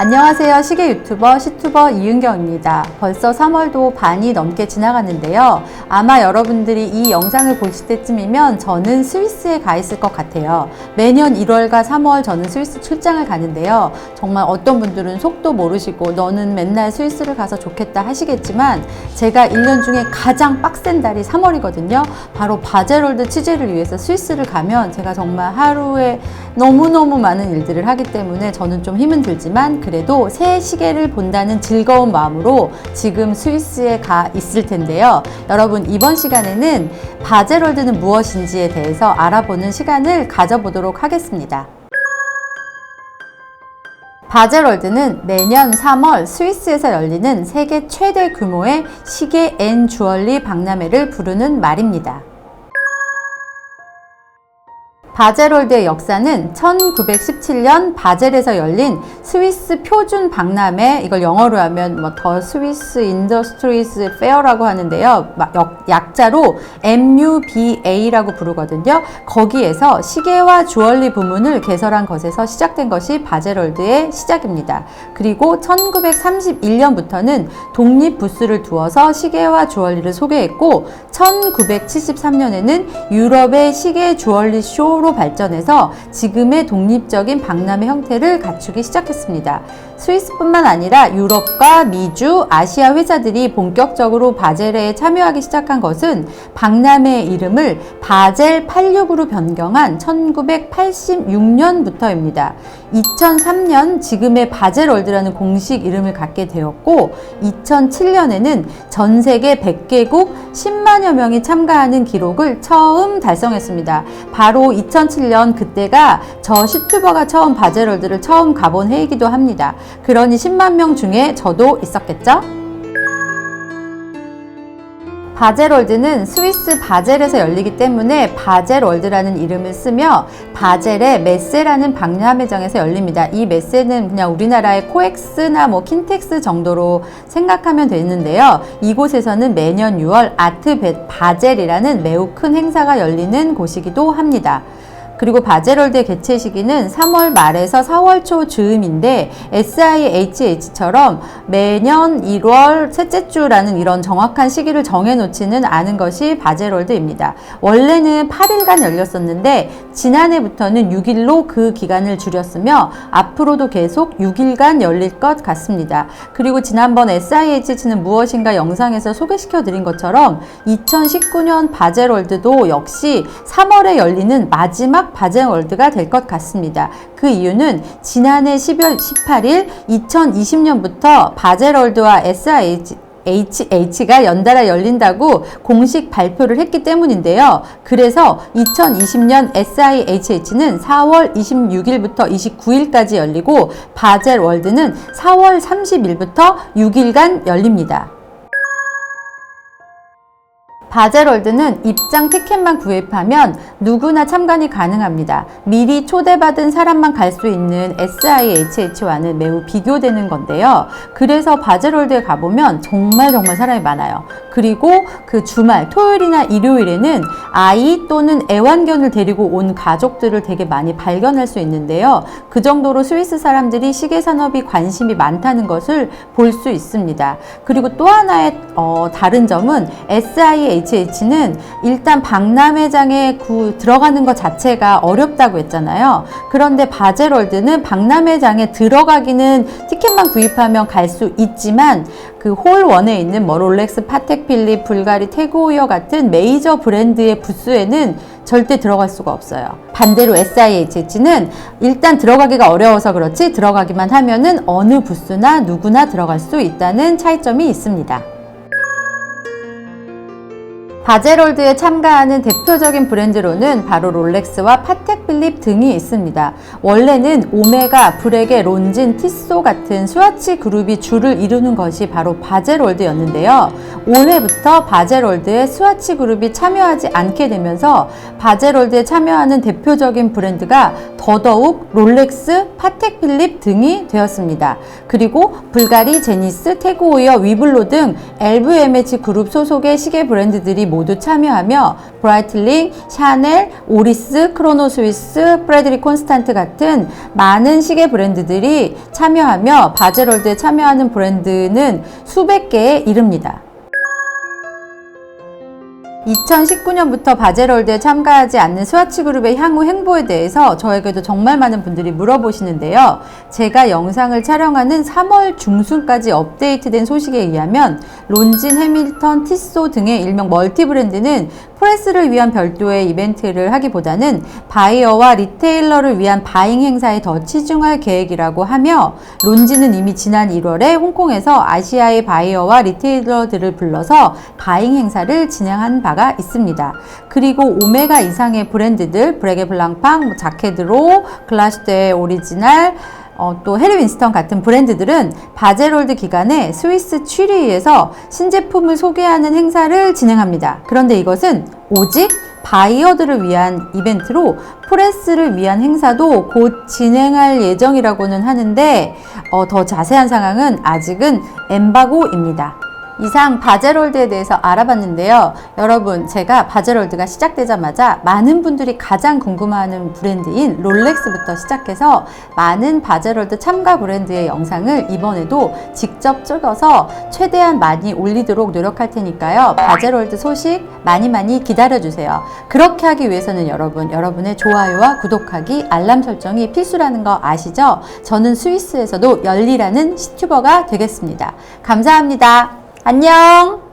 안녕하세요. 시계 유튜버, 시투버 이은경입니다. 벌써 3월도 반이 넘게 지나갔는데요. 아마 여러분들이 이 영상을 보실 때쯤이면 저는 스위스에 가 있을 것 같아요. 매년 1월과 3월 저는 스위스 출장을 가는데요. 정말 어떤 분들은 속도 모르시고 너는 맨날 스위스를 가서 좋겠다 하시겠지만 제가 1년 중에 가장 빡센 달이 3월이거든요. 바로 바제롤드 취재를 위해서 스위스를 가면 제가 정말 하루에 너무너무 많은 일들을 하기 때문에 저는 좀 힘은 들지만 그래도 새 시계를 본다는 즐거운 마음으로 지금 스위스에 가 있을 텐데요. 여러분, 이번 시간에는 바제롤드는 무엇인지에 대해서 알아보는 시간을 가져보도록 하겠습니다. 바제롤드는 매년 3월 스위스에서 열리는 세계 최대 규모의 시계 앤 주얼리 박람회를 부르는 말입니다. 바제롤드의 역사는 1917년 바젤에서 열린 스위스 표준 박람회, 이걸 영어로 하면 뭐 더 스위스 인더스트리스 페어라고 하는데요. 약자로 MUBA라고 부르거든요. 거기에서 시계와 주얼리 부문을 개설한 것에서 시작된 것이 바제롤드의 시작입니다. 그리고 1931년부터는 독립 부스를 두어서 시계와 주얼리를 소개했고 1973년에는 유럽의 시계 주얼리 쇼로 발전해서 지금의 독립적인 박람회 형태를 갖추기 시작했습니다. 스위스뿐만 아니라 유럽과 미주, 아시아 회사들이 본격적으로 바젤에 참여하기 시작한 것은 박람회의 이름을 바젤 86으로 변경한 1986년부터입니다. 2003년 지금의 바젤월드라는 공식 이름을 갖게 되었고 2007년에는 전 세계 100개국 10만 여 명이 참가하는 기록을 처음 달성했습니다. 바로 2007년 그때가 저 시튜버가 처음 바젤월드를 처음 가본 해이기도 합니다. 그러니 10만 명 중에 저도 있었겠죠? 바젤월드는 스위스 바젤에서 열리기 때문에 바젤월드라는 이름을 쓰며 바젤의 메세라는 박람회장에서 열립니다. 이 메세는 그냥 우리나라의 코엑스나 뭐 킨텍스 정도로 생각하면 되는데요. 이곳에서는 매년 6월 아트 베- 바젤이라는 매우 큰 행사가 열리는 곳이기도 합니다. 그리고 바제롤드의 개최 시기는 3월 말에서 4월 초 즈음인데 SIHH처럼 매년 1월 셋째 주라는 이런 정확한 시기를 정해놓지는 않은 것이 바제롤드입니다. 원래는 8일간 열렸었는데 지난해부터는 6일로 그 기간을 줄였으며 앞으로도 계속 6일간 열릴 것 같습니다. 그리고 지난번 SIHH는 무엇인가 영상에서 소개시켜 드린 것처럼 2019년 바제월드도 역시 3월에 열리는 마지막 바제월드가 될 것 같습니다. 그 이유는 지난해 12월 18일 2020년부터 바제월드와 SIH HH가 연달아 열린다고 공식 발표를 했기 때문인데요. 그래서 2020년 SIHH는 4월 26일부터 29일까지 열리고 바젤 월드는 4월 30일부터 6일간 열립니다. 바젤월드는 입장 티켓만 구입하면 누구나 참관이 가능합니다. 미리 초대받은 사람만 갈 수 있는 SIHH와는 매우 비교되는 건데요. 그래서 바젤월드에 가보면 정말 정말 사람이 많아요. 그리고 그 주말, 토요일이나 일요일에는 아이 또는 애완견을 데리고 온 가족들을 되게 많이 발견할 수 있는데요. 그 정도로 스위스 사람들이 시계 산업이 관심이 많다는 것을 볼 수 있습니다. 그리고 또 하나의 어, 다른 점은 SIHH는 일단 박람회장에 구, 들어가는 것 자체가 어렵다고 했잖아요. 그런데 바젤월드는 박람회장에 들어가기는 티켓만 구입하면 갈 수 있지만 그 홀 원에 있는 뭐 롤렉스, 파텍 필립, 불가리, 태그오이어 같은 메이저 브랜드의 부스에는 절대 들어갈 수가 없어요. 반대로 SIHH는 일단 들어가기가 어려워서 그렇지 들어가기만 하면은 어느 부스나 누구나 들어갈 수 있다는 차이점이 있습니다. 바제롤드에 참가하는 대표적인 브랜드로는 바로 롤렉스와 파텍 필립 등이 있습니다. 원래는 오메가, 브레게, 론진, 티소 같은 스와치 그룹이 주를 이루는 것이 바로 바제롤드였는데요. 올해부터 바제롤드에 스와치 그룹이 참여하지 않게 되면서 바제롤드에 참여하는 대표적인 브랜드가 더더욱 롤렉스, 파텍 필립 등이 되었습니다. 그리고 불가리, 제니스, 태그오이어, 위블로 등 LVMH 그룹 소속의 시계 브랜드들이 모두 참여하며 브라이틀링, 샤넬, 오리스, 크로노 스위스, 프레드리 콘스탄트 같은 많은 시계 브랜드들이 참여하며 바젤월드에 참여하는 브랜드는 수백 개에 이릅니다. 2019년부터 바젤월드에 참가하지 않는 스와치 그룹의 향후 행보에 대해서 저에게도 정말 많은 분들이 물어보시는데요. 제가 영상을 촬영하는 3월 중순까지 업데이트된 소식에 의하면 론진, 해밀턴, 티소 등의 일명 멀티 브랜드는 프레스를 위한 별도의 이벤트를 하기보다는 바이어와 리테일러를 위한 바잉 행사에 더 치중할 계획이라고 하며 론지는 이미 지난 1월에 홍콩에서 아시아의 바이어와 리테일러들을 불러서 바잉 행사를 진행한 바가 있습니다. 그리고 오메가 이상의 브랜드들 브레게 블랑팡, 뭐 자케드로, 글라시데 오리지널 어, 또 해리 윈스턴 같은 브랜드들은 바젤월드 기간에 스위스 취리히에서 신제품을 소개하는 행사를 진행합니다. 그런데 이것은 오직 바이어들을 위한 이벤트로 프레스를 위한 행사도 곧 진행할 예정이라고는 하는데 어, 더 자세한 상황은 아직은 엠바고입니다. 이상 바젤월드에 대해서 알아봤는데요. 여러분, 제가 바젤월드가 시작되자마자 많은 분들이 가장 궁금해하는 브랜드인 롤렉스부터 시작해서 많은 바젤월드 참가 브랜드의 영상을 이번에도 직접 찍어서 최대한 많이 올리도록 노력할 테니까요. 바젤월드 소식 많이 많이 기다려주세요. 그렇게 하기 위해서는 여러분, 여러분의 좋아요와 구독하기, 알람 설정이 필수라는 거 아시죠? 저는 스위스에서도 열리라는 시튜버가 되겠습니다. 감사합니다. 안녕!